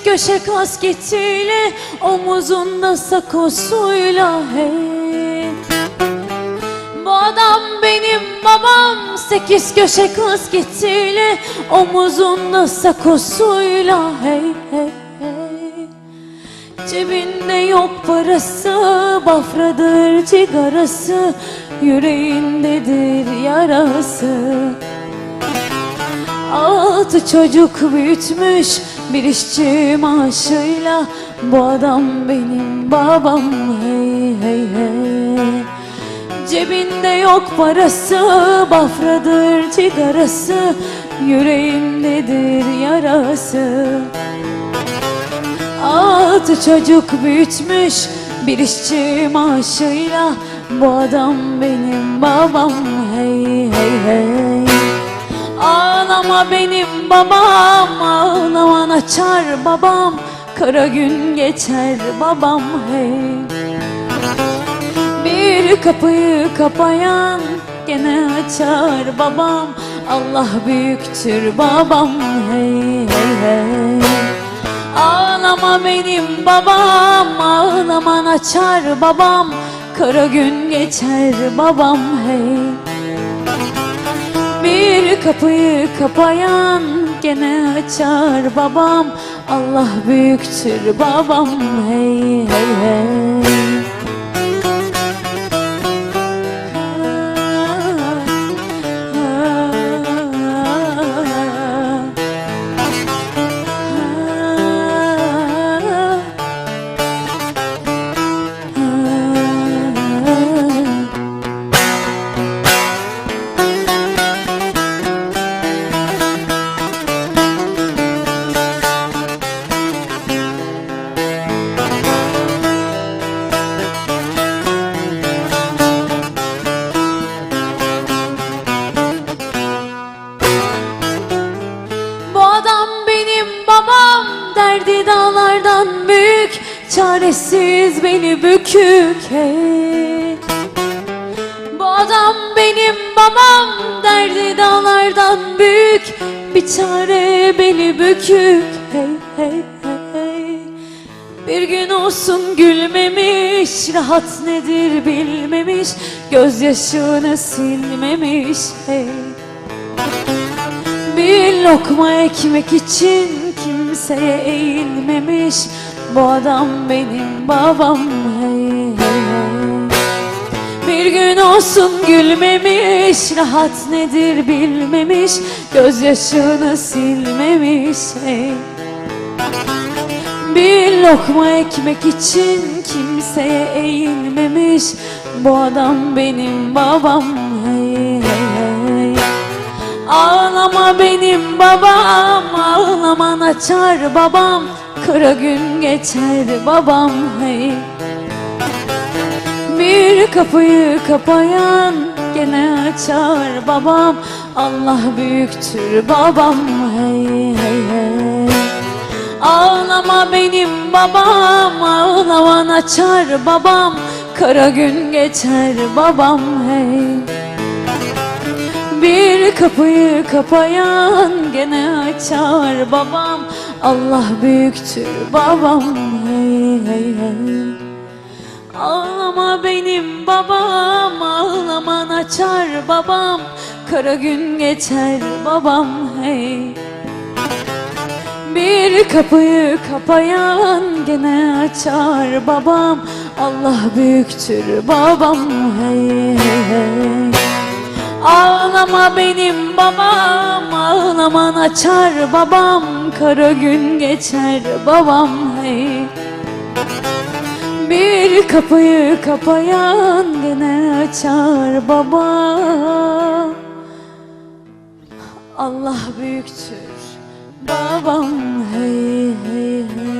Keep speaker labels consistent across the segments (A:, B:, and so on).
A: sekiz köşe kasketiyle Omuzunda sakosuyla hey. Bu adam benim babam Sekiz köşe kasketiyle Omuzunda sakosuyla hey hey hey. Cebinde yok parası Bafradır cigarası Yüreğindedir yarası. Altı çocuk büyütmüş bir işçi maaşıyla Bu adam benim babam. Hey hey hey. Cebinde yok parası Bafradır cigarası Yüreğindedir yarası? Altı çocuk büyütmüş bir işçi maaşıyla Bu adam benim babam. Hey hey hey Ağlama benim babam ağlaman açar babam. Kara gün geçer babam hey. Bir kapıyı kapayan gene açar babam. Allah büyüktür babam hey hey hey. Ağlama benim babam Ağlaman açar babam. Kara gün geçer babam hey Bir kapıyı kapayan Gene açar babam. Allah büyüktür babam. Hey hey hey Çaresiz beni bükük hey. Bu adam benim babam Derdi dağlardan büyük Bir çare beni bükük hey, hey, hey. Bir gün olsun gülmemiş Rahat nedir bilmemiş Gözyaşını silmemiş hey. Bir lokma ekmek için kimseye eğilmemiş Bu adam benim babam hey hey hey. Bir gün olsun gülmemiş Rahat nedir bilmemiş Gözyaşını silmemiş hey. Bir lokma ekmek için kimseye eğilmemiş Bu adam benim babam hey hey hey. Ağlama benim babam Ağlaman açar babam Kara gün geçer babam hey. Bir kapıyı kapayan Gene açar babam. Allah büyüktür babam hey hey hey. Ağlama benim babam Ağlaman açar babam. Kara gün geçer babam hey bir kapıyı kapayan gene açar babam. Allah büyüktür babam. Hey hey hey. Ağlama benim babam ağlaman açar babam. Kara gün geçer babam hey. Bir kapıyı kapayan gene açar babam. Allah büyüktür babam hey hey hey Ağlama benim babam Ağlaman açar babam Kara gün geçer babam hey. Bir kapıyı kapayan gene açar babam. Allah büyüktür babam hey hey hey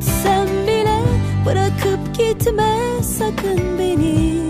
B: gitsem bile Bırakıp gitme sakın beni.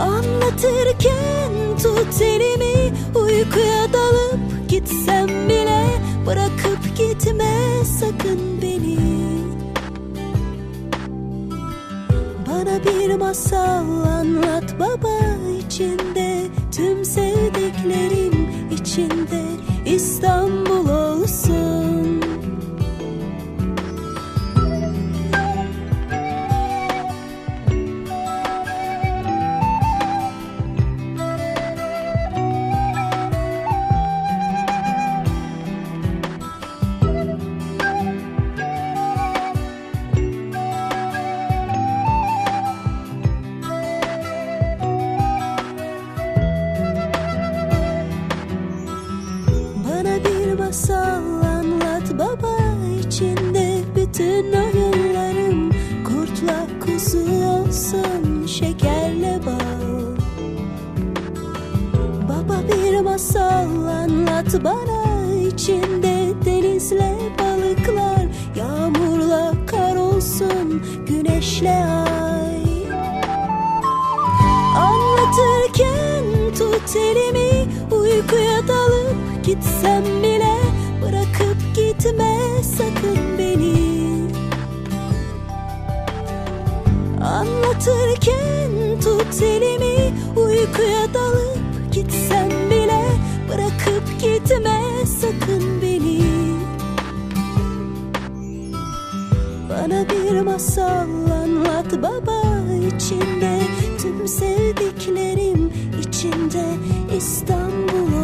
B: Anlatırken tut elimi Uykuya dalıp gitsem bile Bırakıp gitme sakın beni. Bana bir masal anlat baba içinde Tüm sevdiklerim içinde İstanbul olsun anlat bana içinde denizle balıklar yağmurla kar olsun güneşle ay. Anlatırken tut elimi Uykuya dalıp gitsem bile Bırakıp gitme sakın beni Anlatırken tut elimi Uykuya dalıp Bana bir masal anlat baba içinde. Tüm sevdiklerim içinde. İstanbul